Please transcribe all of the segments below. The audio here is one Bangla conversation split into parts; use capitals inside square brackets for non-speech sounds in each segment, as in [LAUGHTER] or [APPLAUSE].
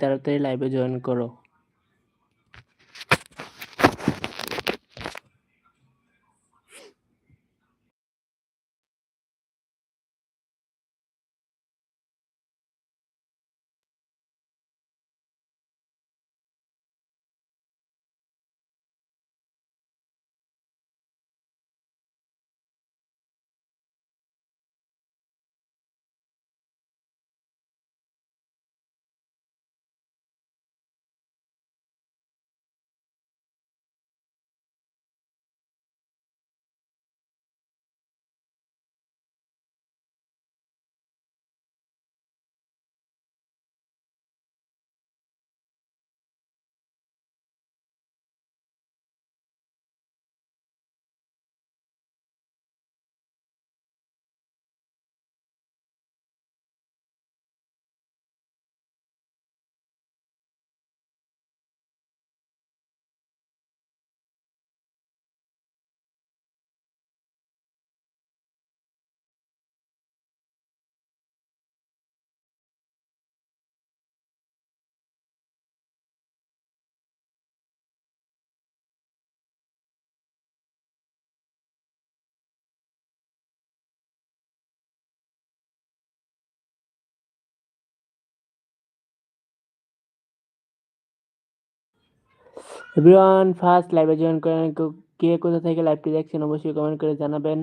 তাড়াতাড়ি লাইভে জয়েন করো। এভরিওয়ান ফার্স্ট লাইভে জয়েন করেন কে কোথা থেকে লাইভটি দেখছেন অবশ্যই কমেন্ট করে জানাবেন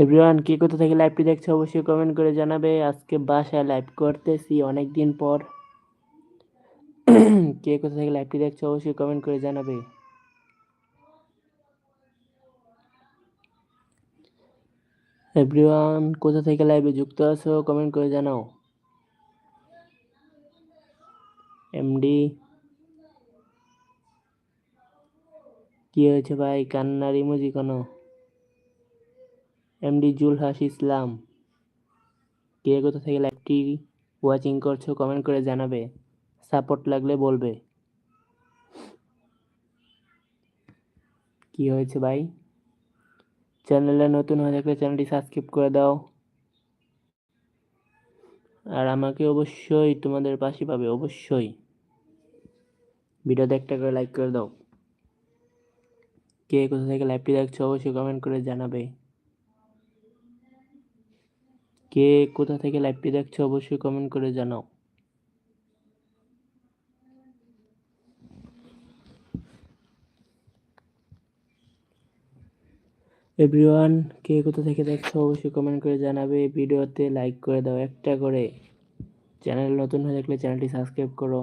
এভরিওয়ান কে কোথা থেকে লাইভটি দেখছে অবশ্যই কমেন্ট করে জানাবে। আজকে বাসায় লাইভ করতেছি অনেক দিন পর। [CLEARS THROAT] কে কোথা থেকে লাইভটি দেখছে অবশ্যই কমেন্ট করে জানাবে। এভরিওয়ান কোথা থেকে লাইভে যুক্ত আছো কমেন্ট করে জানাও। এমডি কি হয়েছে ভাই? কান্নার ইমোজি কেন? এমডি জুলহাস ইসলাম কে কোথা থেকে লাইভটি ওয়াচিং করছ কমেন্ট করে জানাবে। সাপোর্ট লাগলে বলবে। কি হয়েছে ভাই? চ্যানেলে নতুন হয়ে থাকলে চ্যানেলটি সাবস্ক্রাইব করে দাও। আর আমাকে অবশ্যই তোমাদের পাশে পাবে, অবশ্যই। ভিডিওতে একটা করে লাইক করে দাও। কে কোথা থেকে লাইভটি দেখছ অবশ্যই কমেন্ট করে জানাবে। কে কোথা থেকে লাইভটি দেখছ অবশ্যই কমেন্ট করে জানাও। এভরিওয়ান কে কোথা থেকে দেখছ অবশ্যই কমেন্ট করে জানাবে। ভিডিওতে লাইক করে দাও একটা করে। চ্যানেল নতুন হয়ে থাকলে চ্যানেলটি সাবস্ক্রাইব করো।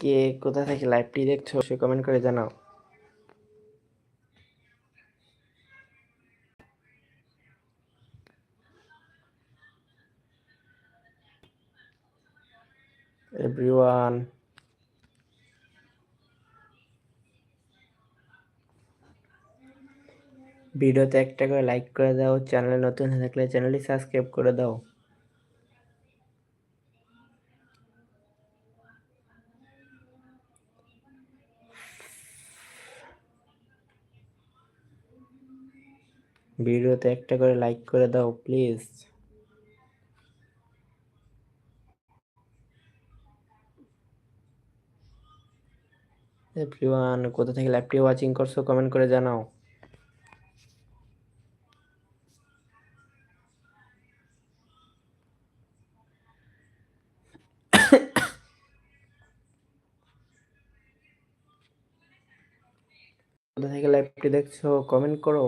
কে কোথা থেকে লাইভটি দেখছ সে কমেন্ট করে জানাও। এভরিওয়ান ভিডিওতে একটা করে লাইক করে দাও, চ্যানেলে নতুন হয়ে থাকলে চ্যানেলটি সাবস্ক্রাইব করে দাও। ভিডিওতে একটা করে লাইক করে দাও প্লিজ এভরিওয়ান কোথা থেকে ল্যাপটি ওয়াচিং করছ কমেন্ট করে জানাও। কোথা থেকে লাইভটি দেখছ কমেন্ট করো।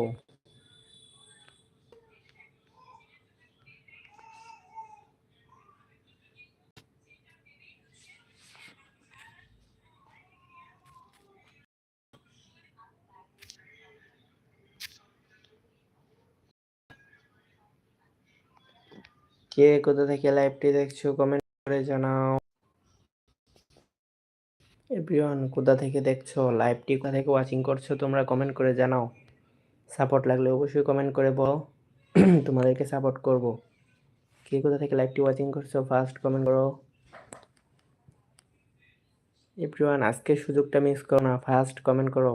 কে কোথা থেকে লাইভটি দেখছ? কমেন্ট করে জানাও। এভরিওয়ান কোথা থেকে দেখছ? লাইভটি কোথা থেকে ওয়াচিং করছ? তোমরা কমেন্ট করে জানাও। সাপোর্ট লাগলে অবশ্যই কমেন্ট করে বলো। [CLEARS THROAT] তোমাদেরকে সাপোর্ট করব। কে কোথা থেকে লাইভটি ওয়াচিং করছ? ফার্স্ট কমেন্ট করো। এভরিওয়ান আজকের সুযোগটা মিস করো না। ফার্স্ট কমেন্ট করো।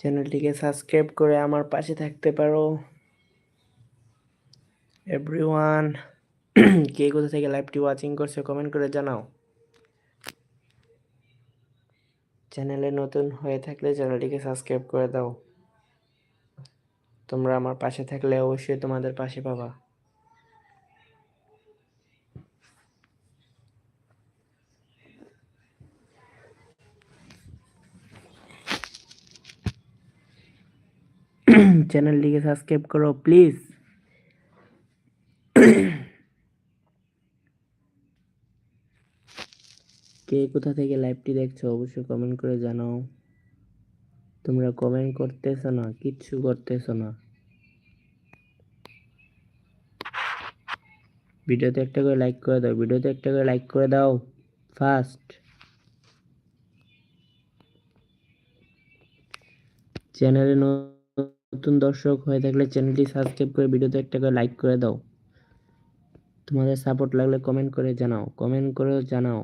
চ্যানেলটিকে সাবস্ক্রাইব করে আমার পাশে থাকতে পারো। এভরিওয়ান [CLEARS THROAT] কে কোথা থেকে লাইভটি ওয়াচিং করছে কমেন্ট করে জানাও। চ্যানেলে নতুন হয়ে থাকলে চ্যানেলটিকে সাবস্ক্রাইব করে দাও। তোমরা আমার পাশে থাকলে অবশ্যই তোমাদের পাশে পাবা। চ্যানেলটিকে সাবস্ক্রাইব করো, প্লিজ। কে কোথা থেকে লাইভটি দেখছ, অবশ্যই কমেন্ট করে জানাও। তোমরা কমেন্ট করতেছো না, কিচ্ছু করতেছো না। ভিডিওতে একটা করে লাইক করে দাও, ভিডিওতে একটা করে লাইক করে দাও ফার্স্ট চ্যানেলে নতুন দর্শক হয়ে থাকলে চ্যানেলটি সাবস্ক্রাইব করে ভিডিওতে একটা করে লাইক করে দাও। তোমাদের সাপোর্ট লাগলে কমেন্ট করে জানাও। কমেন্ট করে জানাও।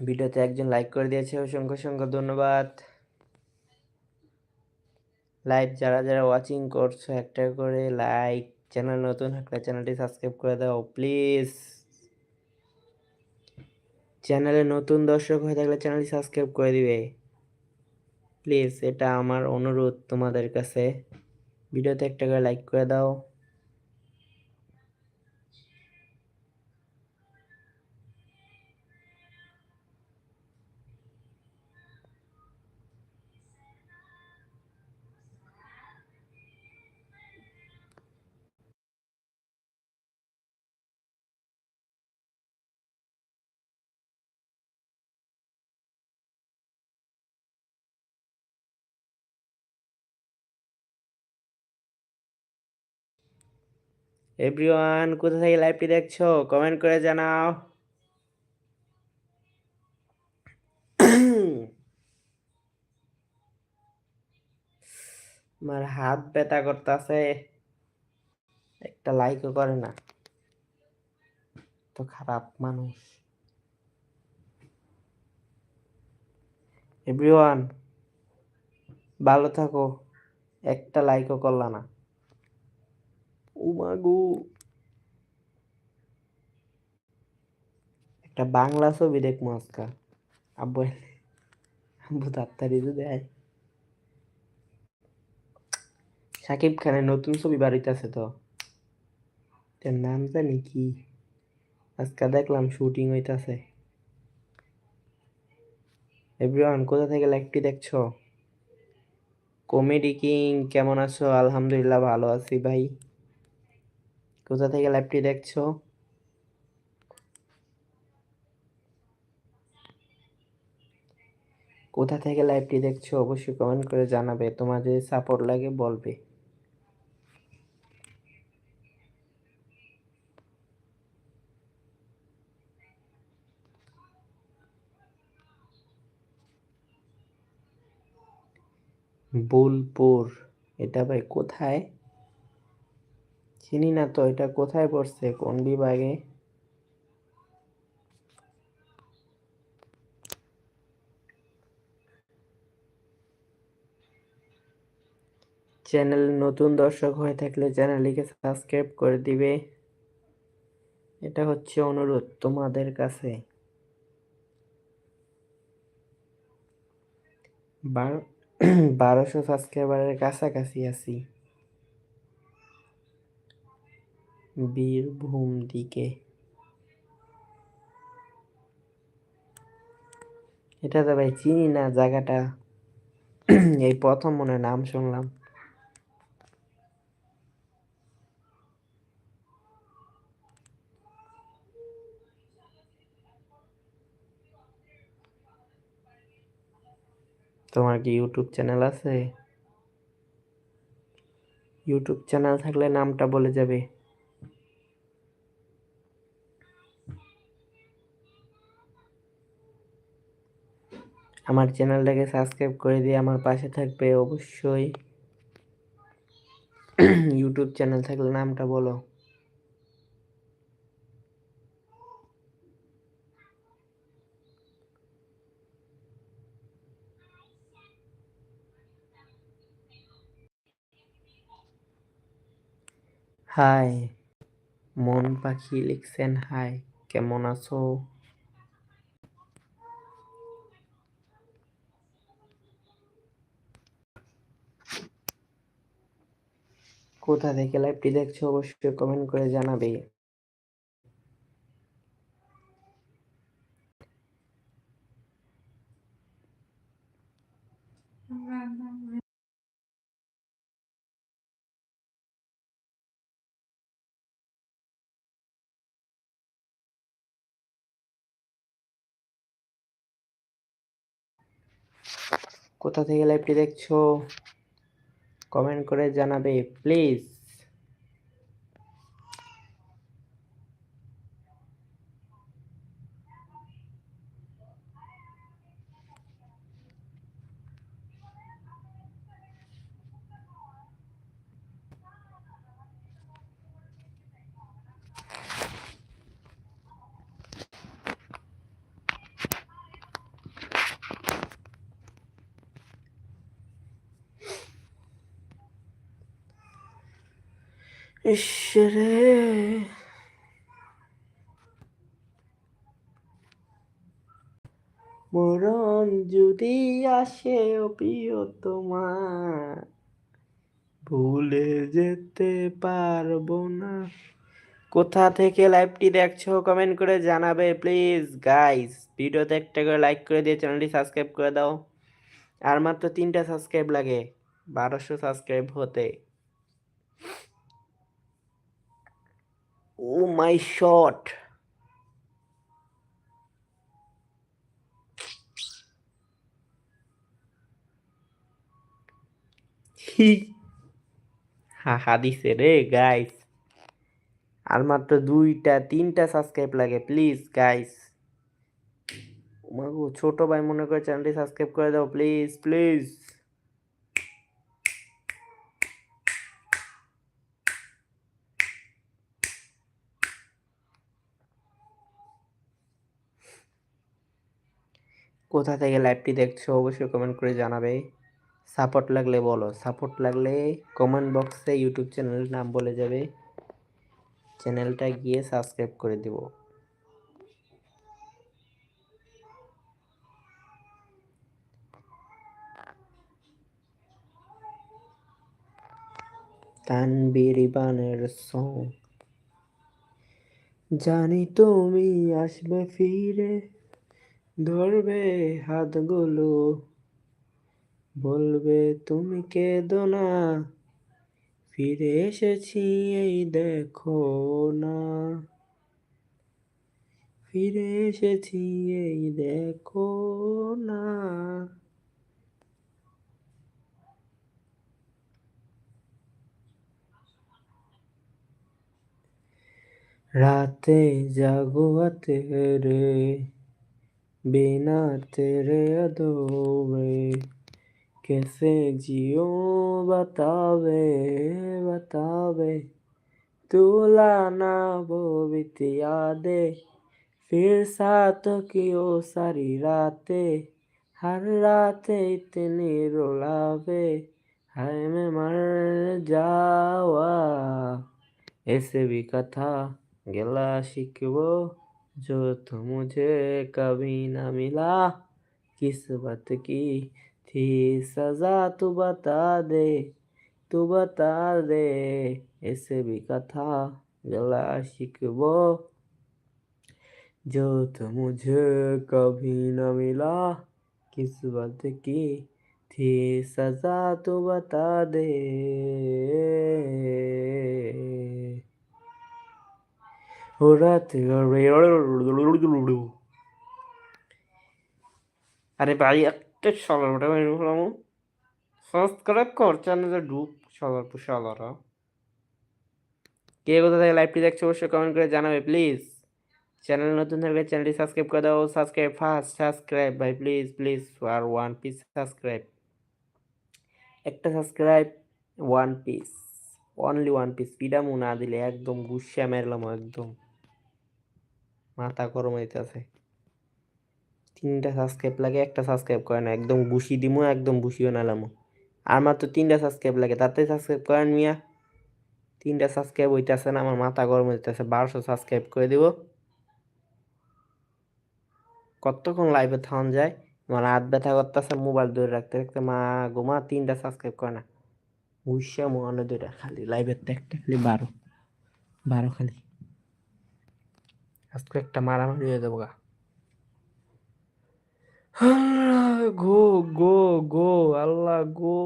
ভিডিওতে একজন লাইক করে দিয়েছে, অসংখ্য অসংখ্য ধন্যবাদ। লাইভ যারা যারা ওয়াচিং করছ, একটা করে লাইক চ্যানেল নতুন থাকলে চ্যানেলটি সাবস্ক্রাইব করে দাও প্লিজ চ্যানেলে নতুন দর্শক হয়ে থাকলে চ্যানেলটি সাবস্ক্রাইব করে দিবে। প্লিজ এটা আমার অনুরোধ তোমাদের কাছে। ভিডিওতে একটা করে লাইক করে দাও। এভরিওয়ান কোথা থেকে লাইভটি দেখছ? কমেন্ট করে জানাও। আমার হাত ব্যথা করতেছে। একটা লাইকও করে না। তো খারাপ মানুষ। এভরিওয়ান ভালো থাকো। একটা লাইকও করলা না। উমাগু একটা বাংলা ছবি দেখব আজকা আব্বু আব্বু তাড়াতাড়ি তো দেয়। সাকিব খানের নতুন ছবি বাড়িতেছে তো? তার নাম জানি কি? আজকে দেখলাম শুটিং হইতাছে। এভরিওয়ান, কোথা থেকে লাইভটি দেখছ? কমেডি কিং, কেমন আছো? আলহামদুলিল্লাহ, ভালো আছি ভাই। কোথা থেকে ল্যাবটি দেখছ? কোথা থেকে লাইভটি দেখছ অবশ্যই কমেন্ট করে জানাবে, তোমার যদি সাপোর্ট লাগে বলবে। বোলপুর, এটা ভাই কোথায়? চিনি না তো, এটা কোথায় পড়ছে? কোন বিভাগে? চ্যানেল নতুন দর্শক হয়ে থাকলে চ্যানেলটিকে সাবস্ক্রাইব করে দিবে। এটা হচ্ছে অনুরোধ তোমাদের কাছে। বার- বারোশো সাবস্ক্রাইবারের কাছাকাছি আছি। বীরভূম দিকে। এটা তো ভাই চিনি না, জায়গাটা [CLEARS THROAT] এই প্রথম মনে নাম শুনলাম। তোমার কি ইউটিউব চ্যানেল আছে? ইউটিউব চ্যানেল থাকলে নামটা বলে যাবে। আমার চ্যানেলটাকে সাবস্ক্রাইব করে দিয়ে আমার পাশে থাকবে অবশ্যই। ইউটিউব চ্যানেল থাকলে নামটা বলো। হাই, মন পাখি লিখছেন, হাই, কেমন আছো? কোথা থেকে লাইভটি দেখছ অবশ্যই কমেন্ট করে জানাবে। কোথা থেকে লাইভটি দেখছ? কমেন্ট করে জানাবে প্লিজ ইসরে মরণ যদি আসে প্রিয় তোমার ভুলে যেতে পারব না। কোথা থেকে লাইভটি দেখছ কমেন্ট করে জানাবে প্লিজ গাইস ভিডিওতে একটা করে লাইক করে দিয়ে চ্যানেলটি সাবস্ক্রাইব করে দাও। আর মাত্র তিনটা সাবস্ক্রাইব লাগে, বারোশো সাবস্ক্রাইব হতে। ও মাই শট। হাহা, দিছে রে গাইস আর মাত্র দুইটা, তিনটা সাবস্ক্রাইব লাগে প্লিজ গাইস মাগো ছোট ভাই মনে করে চ্যানেলটি সাবস্ক্রাইব করে দাও প্লিজ প্লিজ কোথা থেকে লাইভটি দেখছ, অবশ্যই কমেন্ট করে জানাবে। সাপোর্ট লাগলে বলো। সাপোর্ট লাগলে কমেন্ট বক্সে ইউটিউব চ্যানেলের নাম বলে যাবে। চ্যানেলটা গিয়ে সাবস্ক্রাইব করে দিব। সং জানি তুমি আসবে ফিরে। ধরবে হাতগুলো। বলবে, তুমি কে দোনা ফিরে এসেছি, এই দেখো না। ফিরে এসেছি, এই দেখো না। রাতে জাগুয়াতে রে बिना तेरे अधूरे कैसे जियो बतावे बतावे। तू लाना वो बीत यादें, फिर साथ की ओ सारी रातें। हर रात इतनी रुलावे, हाय मैं मर जावा। ऐसे भी कथा, गिला शिकवो। जो तो मुझे कभी ना मिला, किस्मत की थी सजा तू बता दे, तू बता दे, ऐसे भी कथा गिला शिकवो जो तो मुझे कभी न मिला, किस्मत की थी सजा तू बता दे। আরে ভাই, একটা সলার ওটা মেরে ফেলাম সাবস্ক্রাইব কর চ্যানেলে ঢুক সলার পর সলারা কে কোথা থেকে লাইভটি দেখছ অবশ্যই কমেন্ট করে জানাবে প্লিজ চ্যানেল নতুন থাকলে চ্যানেলটি সাবস্ক্রাইব করে দাও সাবস্ক্রাইব ফার্স্ট সাবস্ক্রাইব ভাই প্লিজ প্লিজ আর ওয়ান পিস সাবস্ক্রাইব একটা subscribe one piece only one piece পিডামু না দিলে, একদম গুসা মেরলাম একদম। মাথা গরম হইতেছে। তিনটা সাবস্ক্রাইব লাগে, একটা সাবস্ক্রাইব করে না, একদম গুছি দিমো, একদম গুছিও নালামু আর মাত্র তিনটা সাবস্ক্রাইব লাগে, তাতে সাবস্ক্রাইব করেন মিয়া। তিনটা সাবস্ক্রাইব হইতেছে না, আমার মাথা গরম হইতেছে, বারোশো সাবস্ক্রাইব করে দিব। কতক্ষণ লাইভে থাউন যায়? আমার হাত ব্যথা করতেছে মোবাইল ধরে রাখতে রাখতে, মা গোমা তিনটা সাবস্ক্রাইব করে না। উইসা মনে দুইটা খালি লাইভের তো একটা খালি বারো বারো খালি। আজকে একটা মারামারি হয়ে যাব গা। গো গো গো, আল্লাহ গো।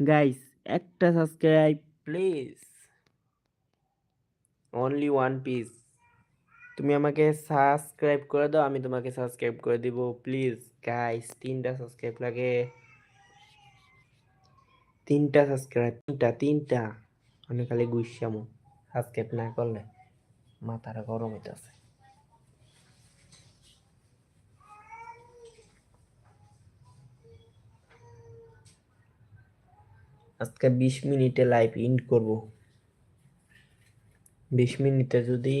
গাইস একটা subscribe please only one piece তুমি আমাকে সাবস্ক্রাইব করে দাও, আমি তোমাকে সাবস্ক্রাইব করে দিব। প্লিজ গাইস তিনটা সাবস্ক্রাইব লাগে। তিনটা সাবস্ক্রাইব তিনটা তিনটা। আমি খালি গুইসামু সাবস্ক্রাইব না করলে মাথাটা গরম হইতেছে। আজকে বিশ মিনিটে লাইভ ইন করব। বিশ মিনিটে যদি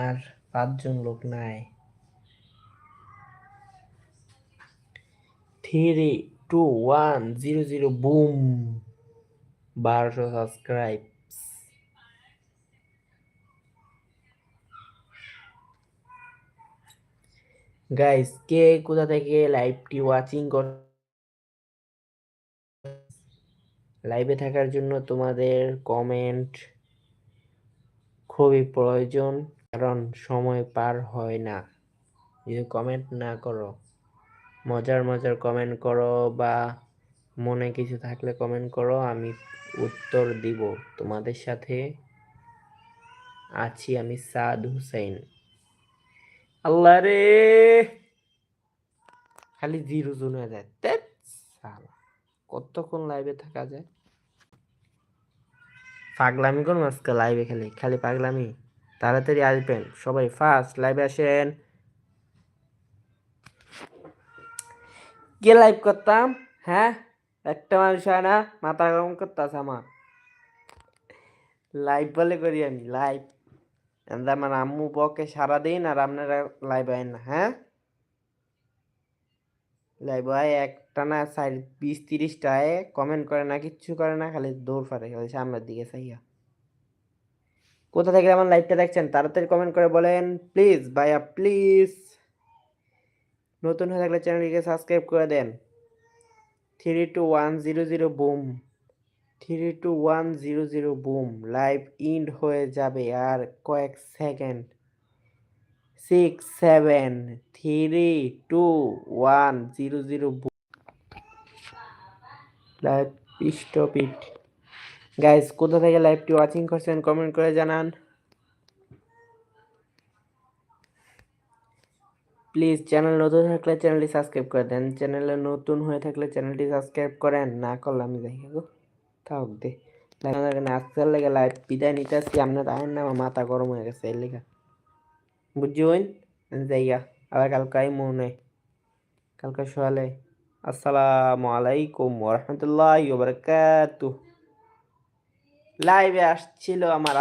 আর পাঁচজন লোক নাই। Three two one zero zero boom বারোশো সাবস্ক্রাইব গাইস কে কোথা থেকে লাইভটি ওয়াচিং কর লাইভে থাকার জন্য তোমাদের কমেন্ট খুবই প্রয়োজন। কারণ সময় পার হয় না। যদি কমেন্ট না করো, মজার মজার কমেন্ট করো বা মনে কিছু থাকলে কমেন্ট করো, আমি উত্তর দিব। তোমাদের সাথে আছি আমি সাদ হুসাইন। আল্লাহ রে! খালি জিরো জোন হয়ে যায়। কতক্ষণ লাইভে থাকা যায়? পাগলামি কোন আজকে লাইভে খালি খালি পাগলামি। তাড়াতাড়ি আসবেন। সবাই ফার্স্ট লাইভে আসেন। কে লাইভ করতাম? হ্যাঁ? একটা মানুষ হয় না, মাথা গরম করতেছে আমার। লাইভ বলে করি আমি লাইভ আমার আম্মু, বকে সারাদিন আর আপনারা লাইভ আইন না হ্যাঁ? লাইভ হয় একটা না সাইড বিশ তিরিশটা আয় কমেন্ট করে না, কিচ্ছু করে না, খালি দৌড় ফারে খালি সামনের দিকে চাইয়া। কোথা থেকে আমার লাইভটা দেখছেন? তাড়াতাড়ি কমেন্ট করে বলেন। প্লিজ ভাইয়া প্লিজ নতুন হয়ে থাকলে চ্যানেলটিকে সাবস্ক্রাইব করে দেন। Three two one zero zero boom three two one zero zero boom live end হয়ে যাবে আর কয়েক second six seven three two one zero zero boom live stop it guys কোথা থেকে লাইভটি ওয়াচিং করছেন কমেন্ট করে জানান। প্লিজ চ্যানেল নতুন থাকলে চ্যানেলটি সাবস্ক্রাইব করে দেন। চ্যানেলে নতুন হয়ে থাকলে চ্যানেলটি সাবস্ক্রাইব করেন। না করলে আমি দেখি গো। দে। আজকাল লেগে লাইভ বিদায় নিতে আসছি। আপনার আয়ের না আমার মাথা গরম হয়ে গেছে এর লেগে। বুঝছেন? যাইয়া। আবার কালকাই মনে কালকে সকালে। আসসালামু আলাইকুম ওরহমতুল্লাহ বারকাতু লাইভে আসছিল আমার